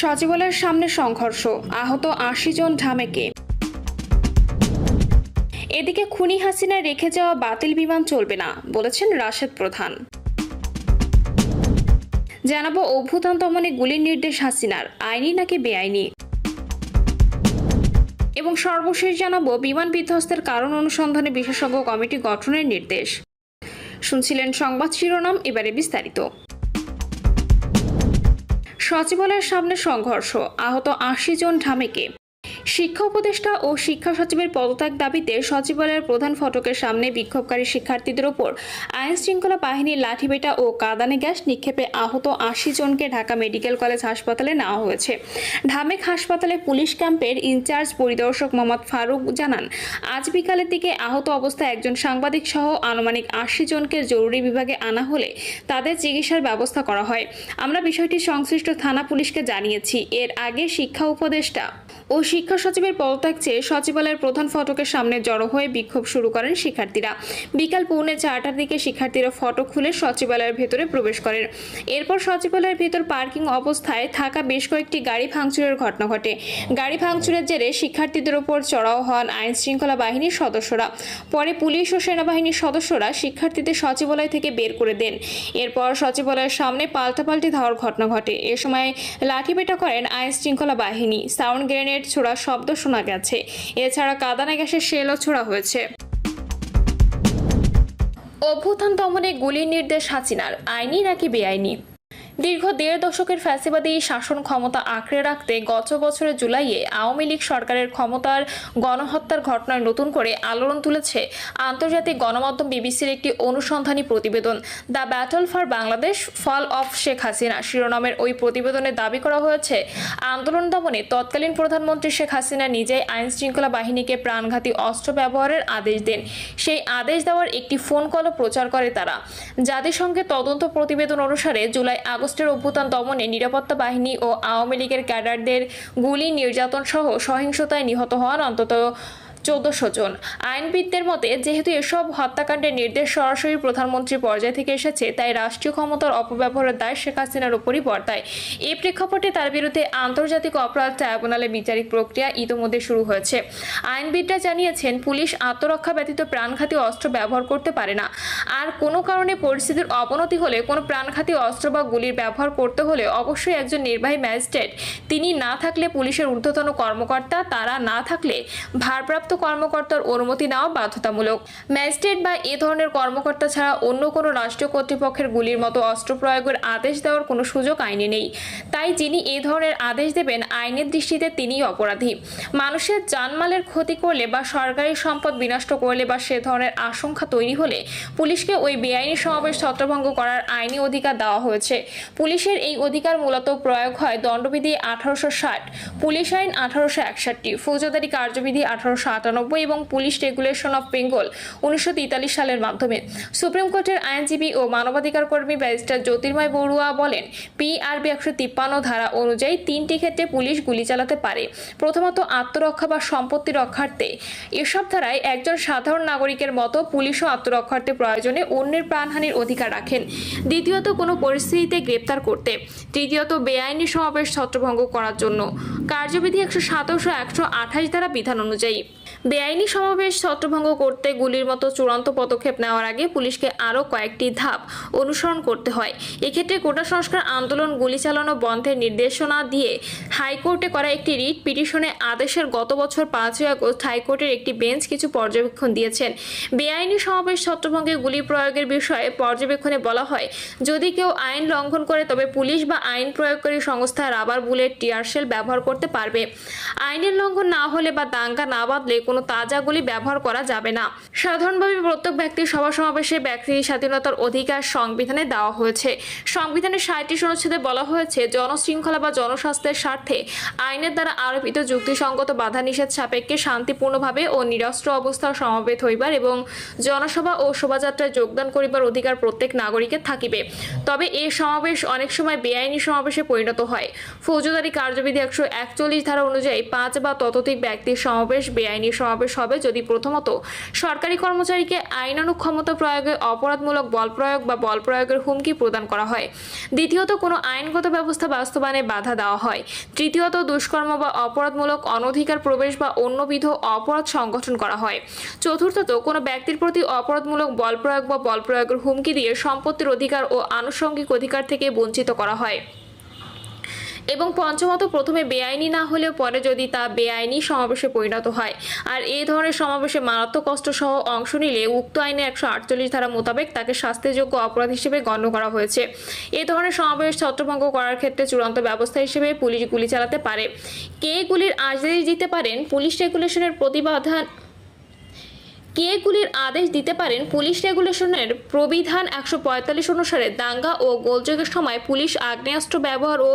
সচিবালয়ের সামনে সংঘর্ষ। আহত আশি জন ঢামেকে। এদিকে খুনি হাসিনা রেখে যাওয়া বাতিল বিমান চলবে না, বলেছেন রাশেদ প্রধান। জানাব অভ্যুত্থান দমনে গুলির নির্দেশ হাসিনার, আইনি নাকি বেআইনি? এবং সর্বশেষ জানাব বিমান বিধ্বস্তের কারণ অনুসন্ধানে বিশেষজ্ঞ কমিটি গঠনের নির্দেশ। শুনছিলেন সংবাদ শিরোনাম, এবারে বিস্তারিত। সচিবালয়ের সামনে সংঘর্ষ। আহত আশি জন ঢামেকে। শিক্ষা উপদেষ্টা ও শিক্ষা সচিবের পদত্যাগ দাবিতে সচিবালয়ের প্রধান ফটকের সামনে বিক্ষোভকারী শিক্ষার্থীদের ওপর আইন শৃঙ্খলা বাহিনীর লাঠিপেটা ও কাদানে গ্যাস নিক্ষেপে আহত আশি জনকে ঢাকা মেডিকেল কলেজ হাসপাতালে নেওয়া হয়েছে। ঢামেক হাসপাতালে পুলিশ ক্যাম্পের ইনচার্জ পরিদর্শক মোহাম্মদ ফারুক জানান, আজ বিকালের দিকে আহত অবস্থায় একজন সাংবাদিক সহ আনুমানিক আশি জনকে জরুরি বিভাগে আনা হলে তাদের চিকিৎসার ব্যবস্থা করা হয়। আমরা বিষয়টি সংশ্লিষ্ট থানা পুলিশকে জানিয়েছি। এর আগে শিক্ষা উপদেষ্টা ও শিক্ষা সচিবের পদত্যাগ চেয়ে সচিবালয়ের প্রধান ফটকের সামনে জড়ো হয়ে বিক্ষোভ শুরু করেন শিক্ষার্থীরা। বিকাল পৌনে চারটার দিকে শিক্ষার্থীরা ফটক খুলে সচিবালয়ের ভেতরে প্রবেশ করেন। এরপর সচিবালয়ের ভেতর পার্কিং অবস্থায় থাকা বেশ কয়েকটি গাড়ি ভাঙচুরের ঘটনা ঘটে। গাড়ি ভাঙচুরের জেরে শিক্ষার্থীদের ওপর চড়াও হন আইন শৃঙ্খলা বাহিনীর সদস্যরা। পরে পুলিশ ও সেনাবাহিনীর সদস্যরা শিক্ষার্থীদের সচিবালয় থেকে বের করে দেন। এরপর সচিবালয়ের সামনে পাল্টাপাল্টি ধাওয়ার ঘটনা ঘটে। এ সময় লাঠিপেটা করেন আইন শৃঙ্খলা বাহিনী। সাউন্ড গ্রেনেড ছোড়ার শব্দ শোনা গেছে। এছাড়া কাদানে গ্যাসের শেলও ছোড়া হয়েছে। অভ্যুত্থান দমনে গুলির নির্দেশ হাসিনার। আইনি নাকি বেআইনি? দীর্ঘ দেড় দশকের ফ্যাসিবাদী শাসন ক্ষমতা আঁকড়ে রাখতে গত বছরের জুলাইয়ে আওয়ামী লীগ সরকারের ক্ষমতার গণহত্যার ঘটনায় নতুন করে আলোড়ন তুলেছে আন্তর্জাতিক গণমাধ্যম বিবিসির একটি অনুসন্ধানী প্রতিবেদন। The battle for Bangladesh, fall of Sheikh Hasina. শিরোনামের ওই প্রতিবেদনে দাবি করা হয়েছে, আন্দোলন দমনে তৎকালীন প্রধানমন্ত্রী শেখ হাসিনা নিজেই আইন শৃঙ্খলা বাহিনীকে প্রাণঘাতী অস্ত্র ব্যবহারের আদেশ দেন। সেই আদেশ দেওয়ার একটি ফোন কলও প্রচার করে তারা। জাতিসংঘের তদন্ত প্রতিবেদন অনুসারে জুলাই আগস্টের অভ্যুত্থান দমনে নিরাপত্তা বাহিনী ও আওয়ামী লীগের ক্যাডারদের গুলি, নির্যাতন সহ সহিংসতায় নিহত হন অন্তত চোদ্দশো জন। আইনবিদদের মতে, যেহেতু এসব হত্যাকাণ্ডের নির্দেশ সরাসরি প্রধানমন্ত্রীর পর্যায় থেকে এসেছে, তাই রাষ্ট্রীয় ক্ষমতার অপব্যবহারের দায় শেখ হাসিনার উপরই বর্তায়। এই প্রেক্ষাপটে তার বিরুদ্ধে আন্তর্জাতিক অপরাধ ট্রাইব্যুনালে বিচারিক প্রক্রিয়া ইতোমধ্যে শুরু হয়েছে। আইনবিদরা জানিয়েছেন, পুলিশ আত্মরক্ষা ব্যতীত প্রাণঘাতী অস্ত্র ব্যবহার করতে পারে না। আর কোনো কারণে পরিস্থিতির অবনতি হলে, কোনো প্রাণঘাতী অস্ত্র বা গুলির ব্যবহার করতে হলে অবশ্যই একজন নির্বাহী ম্যাজিস্ট্রেট। তিনি না থাকলে পুলিশের ঊর্ধ্বতন কর্মকর্তা, তারা না থাকলে ভারপ্রাপ্ত কর্মকর্তার অনুমতি নেওয়া বাধ্যতামূলক। ম্যাজিস্ট্রেট বা এ ধরনের কর্মকর্তা ছাড়া অন্য কোনো রাষ্ট্রীয় কর্তৃপক্ষের গুলির মতো অস্ত্র প্রয়োগের আদেশ দেওয়ার কোনো সুযোগ আইনে নেই। তাই যিনি এ ধরনের আদেশ দেবেন, আইনের দৃষ্টিতে তিনিই অপরাধী। মানুষের জানমালের ক্ষতি করলে বা সরকারি সম্পদ বিনষ্ট করলে বা সে ধরনের আশঙ্কা তৈরি হলে পুলিশকে ওই বেআইনি সমাবেশ ছত্রভঙ্গ করার আইনি অধিকার দেওয়া হয়েছে। পুলিশের এই অধিকার মূলত প্রয়োগ হয় দণ্ডবিধি আঠারোশো ষাট, পুলিশ আইন আঠারোশো একষট্টি, ফৌজদারি কার্যবিধি আঠারোশো আটানব্বই এবং পুলিশ রেগুলেশন অফ বেঙ্গল উনিশশো তেতাল্লিশ সালের মাধ্যমে। সুপ্রিম কোর্টের আইনজীবী ও মানবাধিকার কর্মী ব্যারিস্টার জ্যোতির্ময় বড়ুয়া বলেন, পিআরবি একশো তিপ্পান্ন ধারা অনুযায়ী তিনটি ক্ষেত্রে পুলিশ গুলি চালাতে পারে। প্রথমত আত্মরক্ষা বা সম্পত্তি রক্ষার্থে। এসব ধারায় একজন সাধারণ নাগরিকের মতো পুলিশও আত্মরক্ষার্থে প্রয়োজনে অন্যের প্রাণহানির অধিকার রাখেন। দ্বিতীয়ত, কোনো পরিস্থিতিতে গ্রেপ্তার করতে। তৃতীয়ত, বেআইনি সমাবেশ ছত্রভঙ্গ করার জন্য। কার্যবিধি একশো সাতাশো একশো আঠাশ ধারা বিধান অনুযায়ী। বেআইনি সমাবেশ ছত্রভঙ্গ করতে গুলির মতো চূড়ান্ত পদক্ষেপ নেওয়ার আগে পুলিশকে আরও কয়েকটি ধাপ অনুসরণ করতে হয়। এক্ষেত্রে কোটা সংস্কার আন্দোলন গুলি চালানো বন্ধের নির্দেশনা দিয়ে হাইকোর্টে করা একটি রিট পিটিশনে আদেশের গত বছর পাঁচই আগস্ট হাইকোর্টের একটি বেঞ্চ কিছু পর্যবেক্ষণ দিয়েছেন। বেআইনি সমাবেশ ছত্রভঙ্গে গুলি প্রয়োগের বিষয়ে পর্যবেক্ষণে বলা হয়, যদি কেউ আইন লঙ্ঘন করে তবে পুলিশ বা আইন প্রয়োগকারী সংস্থা রাবার বুলেট টিয়ারশেল ব্যবহার করতে পারবে। আইনের লঙ্ঘন না হলে বা দাঙ্গা না বাঁধলে কোনো তাজা গুলি ব্যবহার করা যাবে না। সাধারণভাবে প্রত্যেক ব্যক্তির সভা সমাবেশে ব্যক্তি স্বাধীনতার অধিকার সংবিধানে দেওয়া হয়েছে। সংবিধানের সাঁত্রিশ অনুচ্ছেদে বলা হয়েছে, জনশৃঙ্খলা বা জনস্বাস্থ্যের স্বার্থে আইনের দ্বারা আরোপিত যুক্তিসঙ্গত বাধা নিষেধ সাপেক্ষে শান্তিপূর্ণভাবে ও নিরস্ত্র অবস্থার সমাবেত হইবার এবং জনসভা ও শোভাযাত্রায় যোগদান করিবার অধিকার প্রত্যেক নাগরিকের থাকিবে। তবে এই সমাবেশ অনেক সময় বেআইনি সমাবেশে পরিণত হয়। ফৌজদারি কার্যবিধি একশো একচল্লিশ ধারা অনুযায়ী পাঁচ বা ততোধিক ব্যক্তির সমাবেশ বেআইনি সমাবেশ হবে যদি প্রথমত সরকারি কর্মচারীকে আইনানুগ ক্ষমতা প্রয়োগে অপরাধমূলক বল প্রয়োগ বা বল প্রয়োগের হুমকি প্রদান করা হয়। দ্বিতীয়ত, কোনো আইনগত ব্যবস্থা বাস্তবায়নে বাধা দেওয়া হয়। তৃতীয়ত, দুষ্কর্ম বা অপরাধমূলক অনধিকার প্রবেশ বা অন্যবিধ অপরাধ সংগঠন করা হয়। চতুর্থত, কোনো ব্যক্তির প্রতি অপরাধমূলক বল প্রয়োগ বা বল প্রয়োগের হুমকি দিয়ে সম্পত্তির অধিকার ও আনুষঙ্গিক অধিকার থেকে বঞ্চিত করা হয়। এবং পঞ্চমত প্রথমে বেআইনি না হলেও পরে যদি তা বেআইনি সমাবেশে পরিণত হয়। আর এই ধরনের সমাবেশে মারাত্মক কষ্ট সহ অংশ নিলে উক্ত আইনে একশো আটচল্লিশ ধারা মোতাবেক তাকে শাস্তিযোগ্য অপরাধ হিসেবে গণ্য করা হয়েছে। এ ধরনের সমাবেশ ছত্রভঙ্গ করার ক্ষেত্রে চূড়ান্ত ব্যবস্থা হিসেবে পুলিশ গুলি চালাতে পারে। কে গুলির আদেশ দিতে পারেন? পুলিশ রেগুলেশনের প্রতিবাধান কে গুলির আদেশ দিতে পারেন পুলিশ রেগুলেশনের প্রবিধান একশো পঁয়তাল্লিশ অনুসারে দাঙ্গা ও গোলযোগের সময় পুলিশ আগ্নেয়াস্ত্র ব্যবহার ও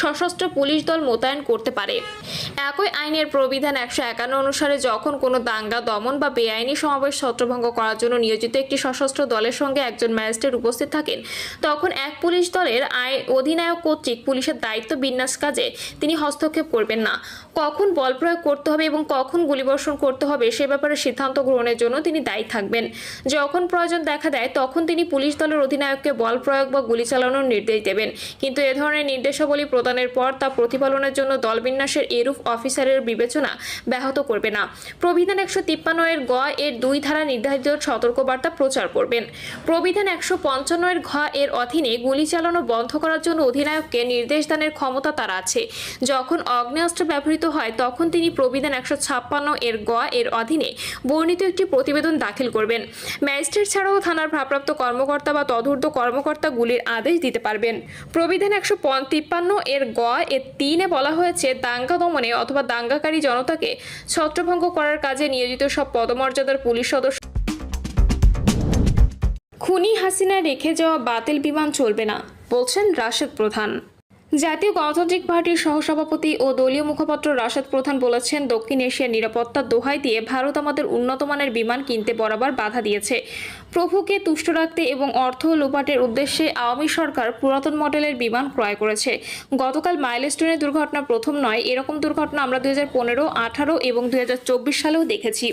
সশস্ত্র পুলিশ দল মোতায়েন করতে পারে। একই আইনের প্রবিধান একশো একান্ন অনুসারে যখন কোনো দাঙ্গা, দমন বা বেআইনি সমাবেশ ছত্রভঙ্গ করার জন্য নিয়োজিত একটি সশস্ত্র দলের সঙ্গে একজন ম্যাজিস্ট্রেট উপস্থিত থাকেন, তখন এক পুলিশ দলের অধিনায়ক কর্তৃক পুলিশের দায়িত্ব বিন্যাস কাজে তিনি হস্তক্ষেপ করবেন না। কখন বল প্রয়োগ করতে হবে এবং কখন গুলিবর্ষণ করতে হবে সে ব্যাপারে সিদ্ধান্ত গ্রহণের জন্য তিনি দায়ী থাকবেন। যখন প্রয়োজন দেখা দেয়, তখন তিনি পুলিশ দলের অধিনায়ককে বল প্রয়োগ বা গুলি চালানোর নির্দেশ দেবেন। কিন্তু এ ধরনের নির্দেশাবলী প্রদানের পর তা প্রতিপালনের জন্য দলবিন্যাসের এরূপ অফিসারের বিবেচনা ব্যাহত করবে না। প্রবিধান একশো তিপ্পান্ন এর গ এর দুই ধারা নির্ধারিত সতর্কবার্তা প্রচার করবেন। প্রবিধান একশো পঞ্চান্ন এর ঘ এর অধীনে গুলি চালানো বন্ধ করার জন্য অধিনায়ককে নির্দেশ দানের ক্ষমতা তার আছে। যখন অগ্নেয়াস্ত্র ব্যবহৃত হয়, তখন তিনি প্রবিধান একশো ছাপ্পান্ন এর গ এর অধীনে বর্ণিত একটি প্রতিবেদন দাখিল করবেন। ম্যাজিস্ট্রেট ছাড়াও থানার ভারপ্রাপ্ত কর্মকর্তা বা তদূর্ধ্ব কর্মকর্তা গুলির আদেশ দিতে পারবেন। প্রবিধান একশো তিপ্পান্ন এর গ এর তিনে বলা হয়েছে, দাঙ্গা দমনে অথবা দাঙ্গাকারী জনতাকে ছত্রভঙ্গ করার কাজে নিয়োজিত সব পদমর্যাদার পুলিশ সদস্য। খুনি হাসিনা রেখে যাওয়া বাতিল বিমান চলবে না, বলছেন রাশেদ প্রধান। জাতীয় গণতান্ত্রিক পার্টির সহসভাপতি ও দলীয় মুখপাত্র রাশেদ প্রধান বলেছেন, দক্ষিণ এশিয়ার নিরাপত্তা দোহাই দিয়ে ভারত আমাদের উন্নত মানের বিমান কিনতে বরাবর বাধা দিয়েছে। প্রভুকে তুষ্ট রাখতে এবং অর্থ লোপাটের উদ্দেশ্যে আওয়ামী সরকার পুরাতন মডেলের বিমান ক্রয় করেছে। গতকাল মাইলস্টোনের দুর্ঘটনা প্রথম নয়, এরকম দুর্ঘটনা আমরা দুই হাজার পনেরো, আঠারো এবং দুই হাজার চব্বিশ সালেও দেখেছি।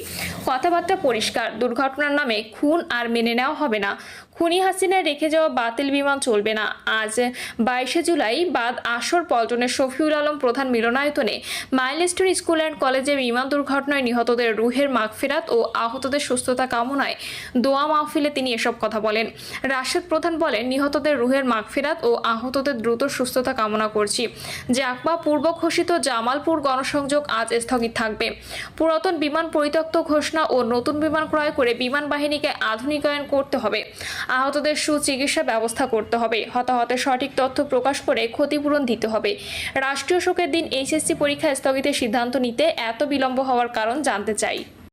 কথাবার্তা পরিষ্কার, দুর্ঘটনার নামে খুন আর মেনে নেওয়া হবে না। খুনি হাসিনা রেখে যাওয়া বাতিল বিমান চলবে না। আজ বাইশে জুলাই বাদ আসর পল্টনের শফিউল আলম প্রধান মিলনায়তনে মাইলস্টোন স্কুল অ্যান্ড কলেজে বিমান দুর্ঘটনায় নিহতদের রুহের মাগফেরাত ও আহতদের সুস্থতা কামনায় দোয়া মাহফিলে তিনি এসব কথা বলেন। রাশেদ প্রধান বলেন, নিহতদের রুহের মাগফিরাত ও আহতদের দ্রুত সুস্থতা কামনা করছি। জাকবা পূর্ব ঘোষিত জামালপুর গণসংযোগ আজ স্থগিত থাকবে। পুরাতন বিমান পরিত্যক্ত ঘোষণা ও নতুন বিমান ক্রয় করে বিমান বাহিনীকে আধুনিকায়ন করতে হবে। আহতদের সুচিকিৎসা ব্যবস্থা করতে হবে। হতাহতের সঠিক তথ্য প্রকাশ করে ক্ষতিপূরণ দিতে হবে। রাষ্ট্রীয় শোকের দিন এইচএসসি পরীক্ষা স্থগিতের সিদ্ধান্ত নিতে এত বিলম্ব হওয়ার কারণ জানতে চাই।